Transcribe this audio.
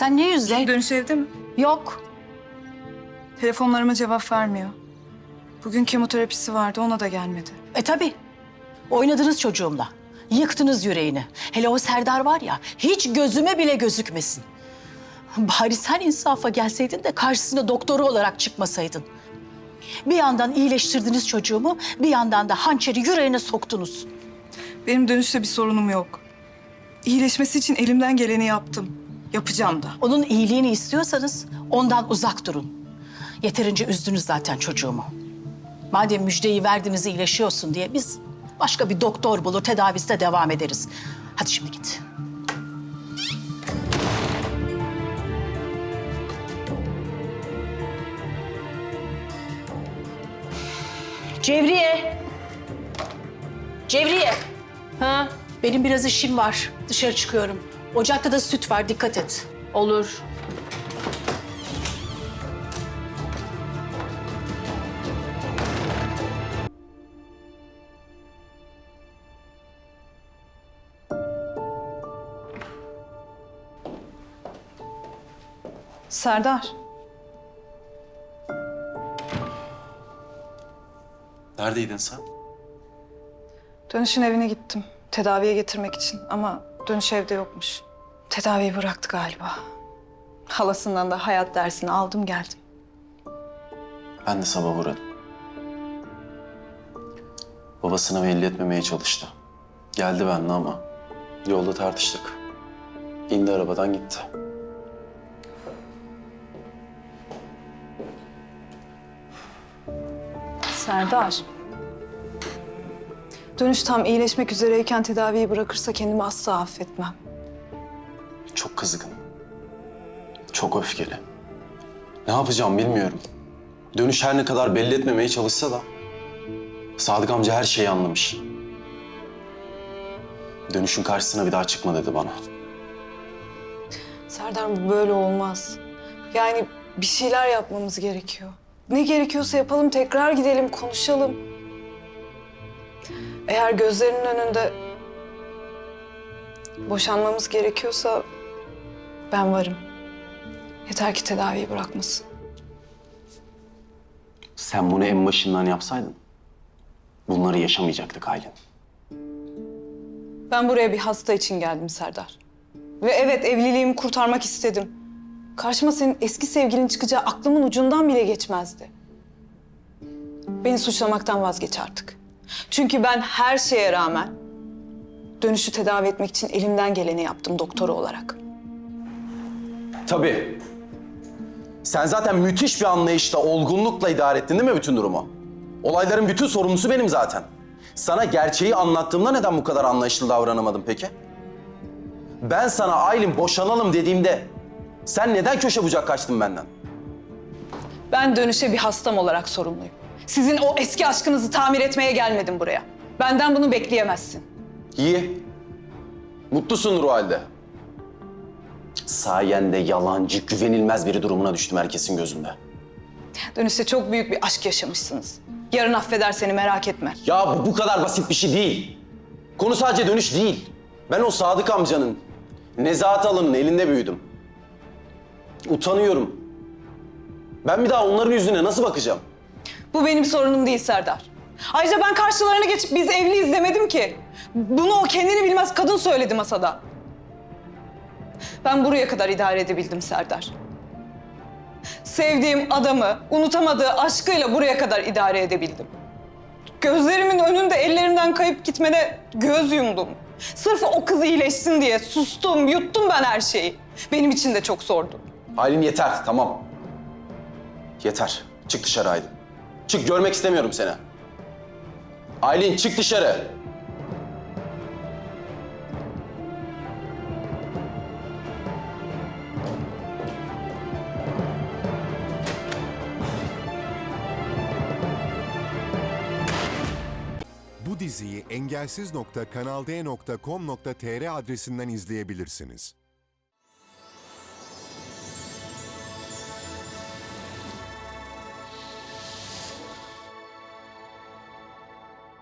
Sen ne yüzle? Dönüş evde mi? Yok. Telefonlarıma cevap vermiyor. Bugün kemoterapisi vardı ona da gelmedi. E tabii. Oynadınız çocuğumla. Yıktınız yüreğini. Hele o Serdar var ya hiç gözüme bile gözükmesin. Bari sen insafa gelseydin de karşısına doktoru olarak çıkmasaydın. Bir yandan iyileştirdiniz çocuğumu, bir yandan da hançeri yüreğine soktunuz. Benim dönüşte bir sorunum yok. İyileşmesi için elimden geleni yaptım. Yapacağım da. Onun iyiliğini istiyorsanız ondan uzak durun. Yeterince üzdünüz zaten çocuğumu. Madem müjdeyi verdiniz iyileşiyorsun diye biz başka bir doktor bulur tedavisine devam ederiz. Hadi şimdi git. Cevriye. Cevriye. Ha, benim biraz işim var. Dışarı çıkıyorum. Ocakta da süt var. Dikkat et. Olur. Serdar, Neredeydin sen? dönüşün evine gittim. Tedaviye getirmek için ama dönüş evde yokmuş. Tedaviyi bıraktı galiba. Halasından da hayat dersini aldım geldim. Ben de sabah uğradım. Babasına belli etmemeye çalıştı. Geldi benimle ama yolda tartıştık. İndi arabadan gitti. Serdar. Dönüş tam iyileşmek üzereyken tedaviyi bırakırsa kendimi asla affetmem. Çok kızgın. Çok öfkeli. Ne yapacağım bilmiyorum. Dönüş her ne kadar belli etmemeye çalışsa da... Sadık amca her şeyi anlamış. Dönüşün karşısına bir daha çıkma dedi bana. Serdar bu böyle olmaz. Yani bir şeyler yapmamız gerekiyor. Ne gerekiyorsa yapalım, tekrar gidelim, konuşalım. Eğer gözlerinin önünde boşanmamız gerekiyorsa ben varım. Yeter ki tedaviyi bırakmasın. Sen bunu en başından yapsaydın... ...bunları yaşamayacaktık Aylin. Ben buraya bir hasta için geldim Serdar. Ve evet evliliğimi kurtarmak istedim. Karşıma senin eski sevgilin çıkacağı aklımın ucundan bile geçmezdi. Beni suçlamaktan vazgeç artık. Çünkü ben her şeye rağmen dönüşü tedavi etmek için elimden geleni yaptım doktoru olarak. Tabii. Sen zaten müthiş bir anlayışla, olgunlukla idare ettin değil mi bütün durumu? Olayların bütün sorumlusu benim zaten. Sana gerçeği anlattığımda neden bu kadar anlayışlı davranamadım peki? Ben sana Aylin boşanalım dediğimde sen neden köşe bucak kaçtın benden? Ben dönüşe bir hastam olarak sorumluyum. Sizin o eski aşkınızı tamir etmeye gelmedim buraya. Benden bunu bekleyemezsin. İyi. Mutlusundur o halde. Sayende yalancı, güvenilmez biri durumuna düştüm herkesin gözünde. Dönüşte çok büyük bir aşk yaşamışsınız. Yarın affeder seni merak etme. Ya bu bu kadar basit bir şey değil. Konu sadece dönüş değil. Ben o Sadık amcanın, Nezahat Hanım'ın elinde büyüdüm. Utanıyorum. Ben bir daha onların yüzüne nasıl bakacağım? Bu benim sorunum değil Serdar. Ayrıca ben karşılarına geçip biz evliyiz demedim ki. Bunu o kendini bilmez kadın söyledi masada. Ben buraya kadar idare edebildim Serdar. Sevdiğim adamı, unutamadığı aşkıyla buraya kadar idare edebildim. Gözlerimin önünde ellerinden kayıp gitmene göz yumdum. Sırf o kız iyileşsin diye sustum, yuttum ben her şeyi. Benim için de çok zordu. Aylin yeter, tamam. Yeter. Çık dışarı Aylin. Çık, görmek istemiyorum seni. Aylin çık dışarı. Bu diziyi engelsiz.kanalde.com.tr adresinden izleyebilirsiniz.